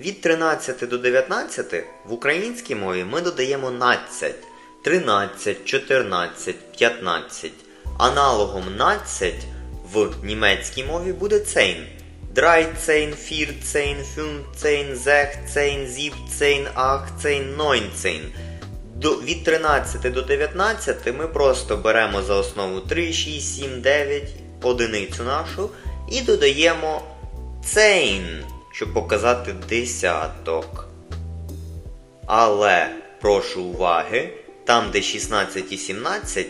Від 13 до 19 в українській мові ми додаємо надцять, 13, 14, 15. Аналогом надцять в німецькій мові буде цейн. Драйцейн, фірцейн, фюнцейн, зехцейн, зіпцейн, ахцейн, нойнцейн. Від 13 до 19 ми просто беремо за основу 3, 6, 7, 9, одиницю нашу і додаємо цейн, щоб показати десяток. Але прошу уваги, там, де 16 і 17,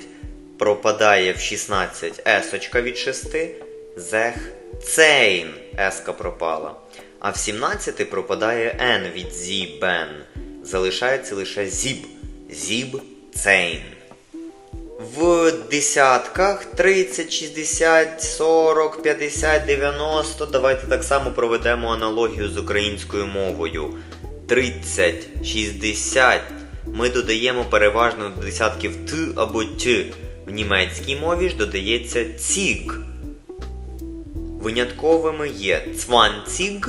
пропадає в 16 есочка від 6, зех цейн, еска пропала. А в 17 пропадає н від зібен. Залишається лише зіб. Зіб цейн. В десятках 30, 60, 40, 50, 90. Давайте так само проведемо аналогію з українською мовою. 30, 60. Ми додаємо переважно до десятків т або т. В німецькій мові ж додається ціг. Винятковими є цванціг.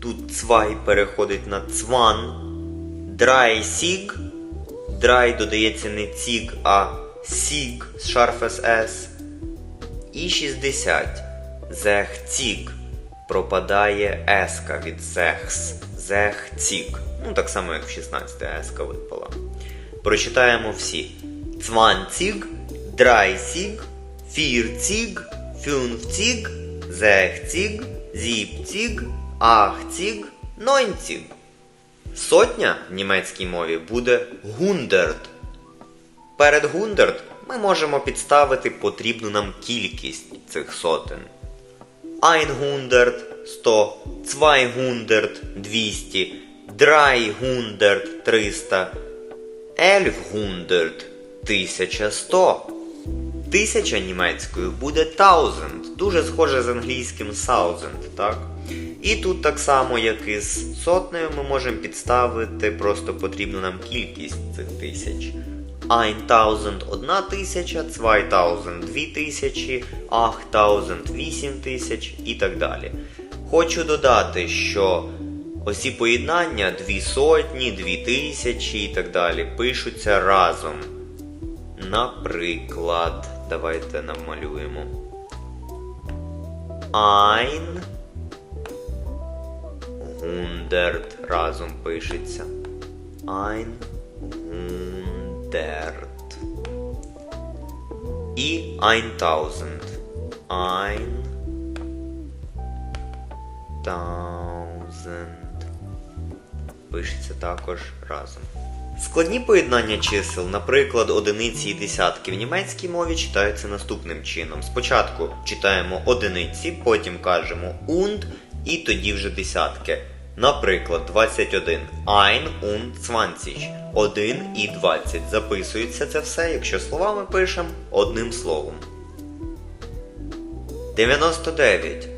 Тут цвай переходить на цван. Драйсіг. Драй додається не ціг, а сіг з шарфес С. І 60. Зехціг. Пропадає еска від зехс. Зехціг. Ну, так само, як в 16 еска випала. Прочитаємо всі. Цванціг, драйсіг, фірціг, фюнфціг, зехціг, зіпціг, ахціг, нойнціг. Сотня в німецькій мові буде гундерт. Перед гундерт ми можемо підставити потрібну нам кількість цих сотень. Einhundert – 100, Zweihundert – 200, Dreihundert – 300, Elfhundert – 1100. Тисяча німецькою буде thousand, дуже схоже з англійським thousand, так? І тут так само, як і з сотнею, ми можемо підставити просто потрібну нам кількість цих тисяч. 1000 – одна тисяча, 2000 – дві тисячі, 8000 – вісім тисяч і так далі. Хочу додати, що осі поєднання дві сотні, дві тисячі і так далі пишуться разом. Наприклад, давайте намалюємо. Ein Гундерт разом пишеться. Ein Hundert. І Eintausend. Ein Tausend. Пишеться також разом. Складні поєднання чисел, наприклад, одиниці і десятки в німецькій мові читаються наступним чином. Спочатку читаємо одиниці, потім кажемо und і тоді вже десятки. Наприклад, 21. Ein und 20. 1 і 20. Записується це все, якщо словами пишемо одним словом. 99.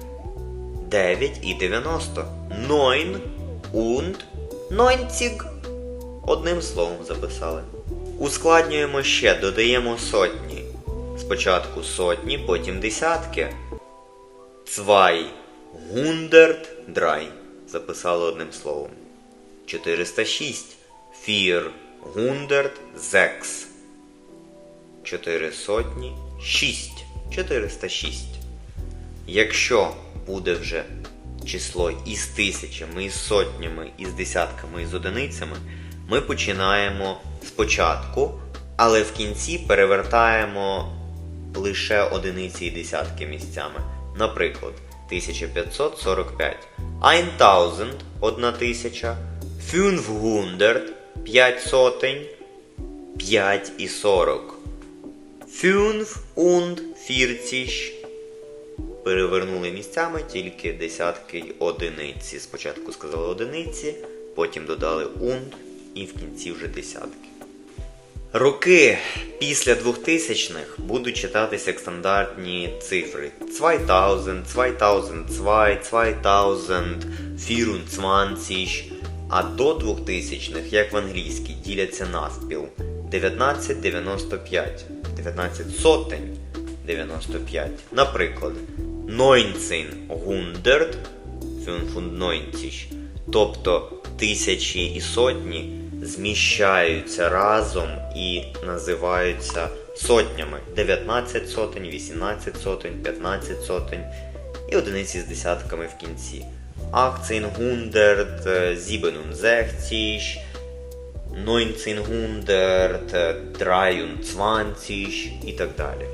9 і 90. Neun und 90. Одним словом записали. Ускладнюємо ще, додаємо сотні. Спочатку сотні, потім десятки. Цвай гундерт драй. Записали одним словом. 406. Фір гундерт зекс. 4 сотні 6. 406. Якщо буде вже число із тисячами, із сотнями, із десятками, із одиницями, ми починаємо спочатку, але в кінці перевертаємо лише одиниці і десятки місцями. Наприклад, 1545. 1000 – 1000, 500 – 5 сотень, 5 і 40. 5 und 40 перевернули місцями тільки десятки й одиниці. Спочатку сказали одиниці, потім додали und і в кінці вже десятки. Роки після 2000-х будуть читатися як стандартні цифри. 2000, 2002, 2000, 24, а до 2000-х, як в англійській, діляться навпіл. 1995, 19 сотень 95. Наприклад, 1900 95. Тобто тисячі і сотні зміщаються разом і називаються сотнями. 19 сотень, 18 сотень, 15 сотень і одиниці з десятками в кінці. 1800, 67, 1900, 23 і так далі.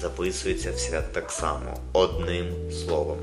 Записується все так само одним словом.